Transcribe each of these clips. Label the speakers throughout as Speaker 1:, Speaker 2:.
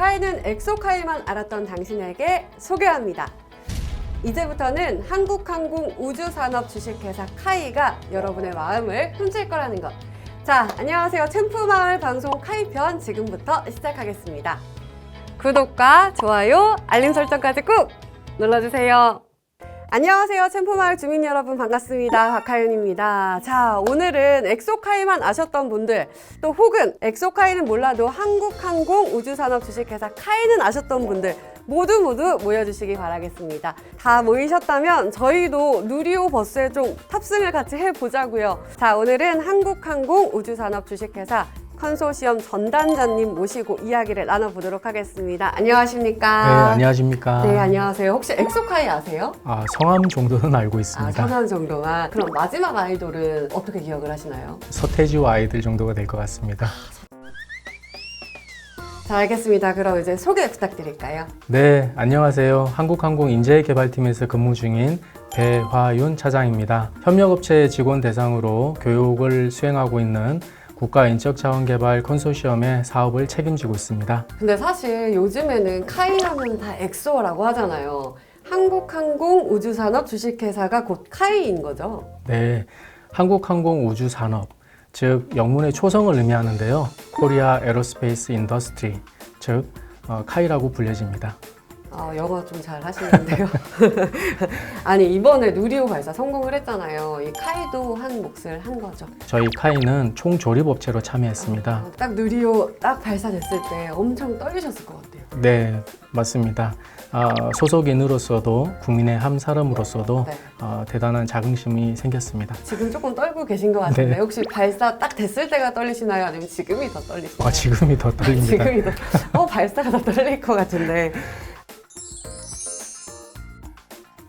Speaker 1: 카이는 엑소카이만 알았던 당신에게 소개합니다. 이제부터는 한국항공 우주산업 주식회사 카이가 여러분의 마음을 훔칠 거라는 것. 자, 안녕하세요. 챔프마을 방송 카이편 지금부터 시작하겠습니다. 구독과 좋아요, 알림 설정까지 꾹 눌러주세요. 안녕하세요. 챔프마을 주민 여러분 반갑습니다. 박하윤입니다. 자, 오늘은 엑소카이만 아셨던 분들, 또 혹은 엑소카이는 몰라도 한국항공 우주산업 주식회사 카이는 아셨던 분들, 모두 모두 모여주시기 바라겠습니다. 다 모이셨다면 저희도 누리호 버스에 좀 탑승을 같이 해보자고요. 자, 오늘은 한국항공 우주산업 주식회사 컨소시엄 전단장님 모시고 이야기를 나눠보도록 하겠습니다. 안녕하십니까?
Speaker 2: 네, 안녕하십니까.
Speaker 1: 네, 안녕하세요. 혹시 엑소카이 아세요?
Speaker 2: 아, 성함 정도는 알고
Speaker 1: 아,
Speaker 2: 있습니다.
Speaker 1: 성함 정도만. 그럼 마지막 아이돌은 어떻게 기억을 하시나요?
Speaker 2: 서태지와 아이들 정도가 될 것 같습니다.
Speaker 1: 자, 알겠습니다. 그럼 이제 소개 부탁드릴까요?
Speaker 2: 네, 안녕하세요. 한국항공 인재개발팀에서 근무 중인 배화윤 차장입니다. 협력업체 직원 대상으로 교육을 수행하고 있는 국가 인적 자원 개발 컨소시엄의 사업을 책임지고 있습니다.
Speaker 1: 근데 사실 요즘에는 카이 하면 다 엑소라고 하잖아요. 한국항공 우주산업 주식회사가 곧 카이인 거죠.
Speaker 2: 네, 한국항공 우주산업, 즉 영문의 초성을 의미하는데요. 코리아 에로스페이스 인더스트리, 즉 어, 카이라고 불려집니다.
Speaker 1: 아, 영어 좀 잘 하시는데요. 아니, 이번에 누리호 발사 성공을 했잖아요. 이 카이도 한 몫을 한 거죠.
Speaker 2: 저희 카이는 총 조립업체로 참여했습니다.
Speaker 1: 아, 딱 누리호 딱 발사됐을 때 엄청 떨리셨을 것 같아요.
Speaker 2: 네, 맞습니다. 아, 소속인으로서도 국민의 한 사람으로서도
Speaker 1: 네.
Speaker 2: 어, 대단한 자긍심이 생겼습니다.
Speaker 1: 지금 조금 떨고 계신 것 같은데
Speaker 2: 네.
Speaker 1: 혹시 발사 딱 됐을 때가 떨리시나요? 아니면 지금이 더 떨리시나요?
Speaker 2: 아, 지금이 더 떨립니다.
Speaker 1: 지금이 더, 어, 발사가 더 떨릴 것 같은데.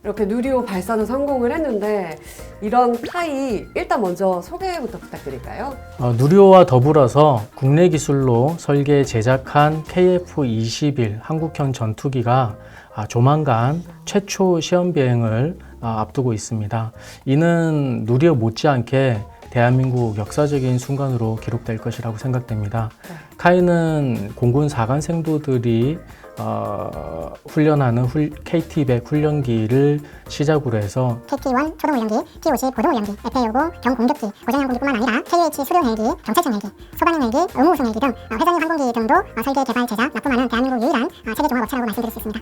Speaker 1: 이렇게 누리호 발사도 성공을 했는데 이런 카이 일단 먼저 소개부터 부탁드릴까요?
Speaker 2: 어, 누리호와 더불어서 국내 기술로 설계 제작한 KF-21 한국형 전투기가 아, 조만간 최초 시험 비행을 아, 앞두고 있습니다. 이는 누리호 못지않게 대한민국 역사적인 순간으로 기록될 것이라고 생각됩니다.
Speaker 1: 네.
Speaker 2: 카이는 공군 사관생도들이 어, 훈련하는 훌, KT-100 훈련기를 시작으로 해서
Speaker 3: KT-1 초동 훈련기, T-50 고동훈련기, 에페-요고 경공격기, 고전항공기뿐만 아니라 KH 수련 헬기, 경찰청 헬기, 소방용 헬기, 의무우승 헬기 등 어, 회전용 항공기 등도 어, 설계, 개발, 제작, 납품하는 대한민국 유일한 어, 세계 종합 업체라고 말씀드릴 수 있습니다.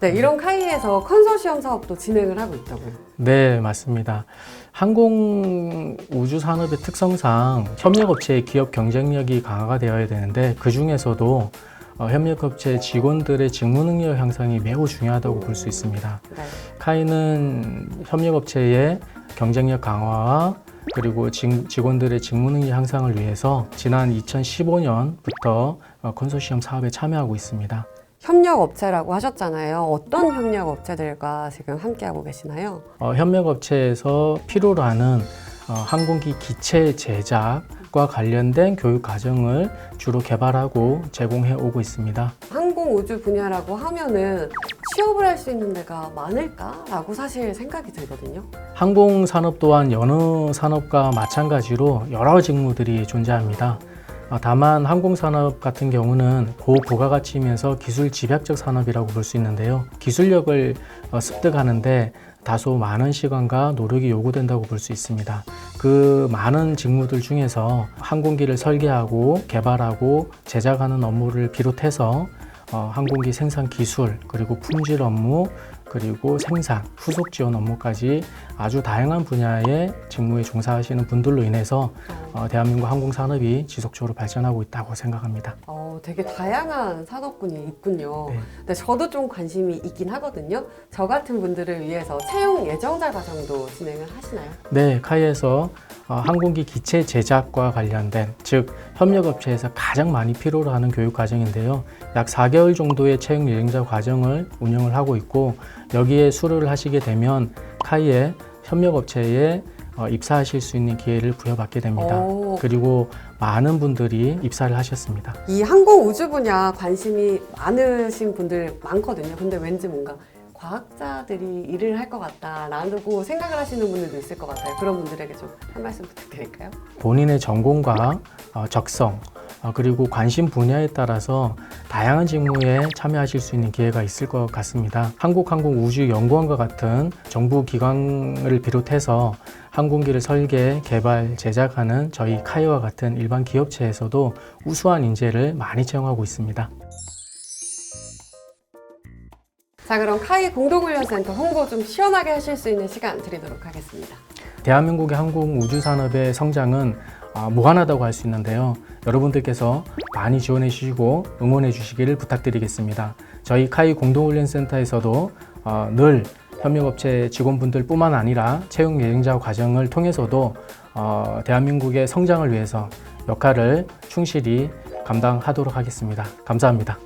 Speaker 1: 네, 이런 카이에서 컨소시엄 사업도 진행을 하고 있다고요.
Speaker 2: 네, 맞습니다. 항공 우주 산업의 특성상 협력업체의 기업 경쟁력이 강화가 되어야 되는데 그 중에서도 어, 협력업체 직원들의 직무 능력 향상이 매우 중요하다고 볼 수 있습니다.
Speaker 1: 네.
Speaker 2: 카이는 협력업체의 경쟁력 강화와 그리고 직- 직원들의 직무 능력 향상을 위해서 지난 2015년부터 어, 컨소시엄 사업에 참여하고 있습니다.
Speaker 1: 협력 업체라고 하셨잖아요. 어떤 협력 업체들과 지금 함께하고 계시나요?
Speaker 2: 어, 협력업체에서 필요로 하는 어, 항공기 기체 제작과 관련된 교육 과정을 주로 개발하고 제공해 오고 있습니다.
Speaker 1: 항공 우주 분야라고 하면은 취업을 할 수 있는 데가 많을까라고 사실 생각이 들거든요.
Speaker 2: 항공 산업 또한 여느 산업과 마찬가지로 여러 직무들이 존재합니다. 어, 다만 항공 산업 같은 경우는 고부가가치이면서 기술 집약적 산업이라고 볼 수 있는데요. 기술력을 어, 습득하는데 다소 많은 시간과 노력이 요구된다고 볼 수 있습니다. 그 많은 직무들 중에서 항공기를 설계하고 개발하고 제작하는 업무를 비롯해서 어, 항공기 생산 기술 그리고 품질 업무 그리고 생산 후속 지원 업무까지 아주 다양한 분야의 직무에 종사하시는 분들로 인해서 어, 대한민국 항공 산업이 지속적으로 발전하고 있다고 생각합니다.
Speaker 1: 어, 되게 다양한 산업군이 있군요.
Speaker 2: 네.
Speaker 1: 근데 저도 좀 관심이 있긴 하거든요. 저 같은 분들을 위해서 채용 예정자 과정도 진행을 하시나요?
Speaker 2: 네, 카이에서 어, 항공기 기체 제작과 관련된 즉 협력업체에서 가장 많이 필요로 하는 교육 과정인데요. 약 4개월 정도의 채용 예정자 과정을 운영을 하고 있고 여기에 수료를 하시게 되면 카이의 협력업체에 어, 입사하실 수 있는 기회를 부여받게 됩니다.
Speaker 1: 오.
Speaker 2: 그리고 많은 분들이 입사를 하셨습니다.
Speaker 1: 이 항공 우주 분야 관심이 많으신 분들 많거든요. 근데 왠지 뭔가 과학자들이 일을 할 것 같다라고 생각을 하시는 분들도 있을 것 같아요. 그런 분들에게 좀 한 말씀 부탁드릴까요?
Speaker 2: 본인의 전공과 어, 적성 어, 그리고 관심 분야에 따라서 다양한 직무에 참여하실 수 있는 기회가 있을 것 같습니다. 한국항공우주연구원과 같은 정부 기관을 비롯해서 항공기를 설계, 개발, 제작하는 저희 카이와 같은 일반 기업체에서도 우수한 인재를 많이 채용하고 있습니다.
Speaker 1: 자, 그럼 카이 공동훈련센터 홍보 좀 시원하게 하실 수 있는 시간 드리도록 하겠습니다.
Speaker 2: 대한민국의 항공 우주 산업의 성장은 아, 무한하다고 할 수 있는데요. 여러분들께서 많이 지원해 주시고 응원해 주시기를 부탁드리겠습니다. 저희 카이 공동훈련센터에서도 어, 늘 협력업체 직원분들뿐만 아니라 채용 예정자 과정을 통해서도 어, 대한민국의 성장을 위해서 역할을 충실히 감당하도록 하겠습니다. 감사합니다.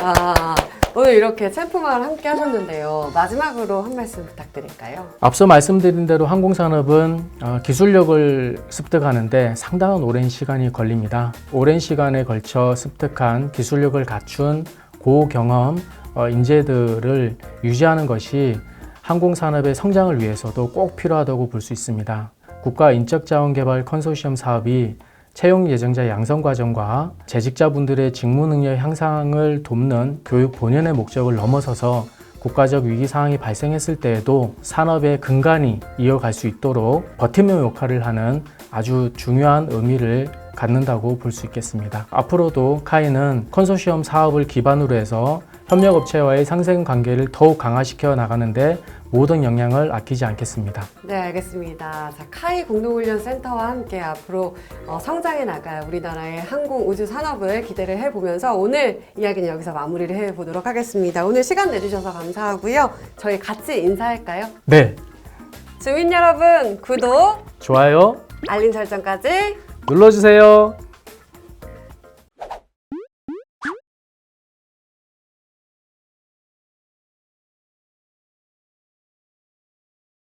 Speaker 1: 와, 오늘 이렇게 챔프마을 함께 하셨는데요. 마지막으로 한 말씀 부탁드릴까요?
Speaker 2: 앞서 말씀드린 대로 항공산업은 어, 기술력을 습득하는데 상당한 오랜 시간이 걸립니다. 오랜 시간에 걸쳐 습득한 기술력을 갖춘 고경험 어, 인재들을 유지하는 것이 항공산업의 성장을 위해서도 꼭 필요하다고 볼 수 있습니다. 국가 인적자원개발 컨소시엄 사업이 채용 예정자 양성 과정과 재직자분들의 직무 능력 향상을 돕는 교육 본연의 목적을 넘어서서 국가적 위기 상황이 발생했을 때에도 산업의 근간이 이어갈 수 있도록 버팀목 역할을 하는 아주 중요한 의미를 갖는다고 볼 수 있겠습니다. 앞으로도 카이는 컨소시엄 사업을 기반으로 해서 협력업체와의 상생 관계를 더욱 강화시켜 나가는데 모든 역량을 아끼지 않겠습니다.
Speaker 1: 네, 알겠습니다. 자, 카이 공동훈련센터와 함께 앞으로 어, 성장해 나갈 우리나라의 항공 우주 산업을 기대를 해보면서 오늘 이야기는 여기서 마무리를 해보도록 하겠습니다. 오늘 시간 내주셔서 감사하고요. 저희 같이 인사할까요?
Speaker 2: 네,
Speaker 1: 주민 여러분, 구독,
Speaker 2: 좋아요
Speaker 1: 알림 설정까지
Speaker 2: 눌러주세요.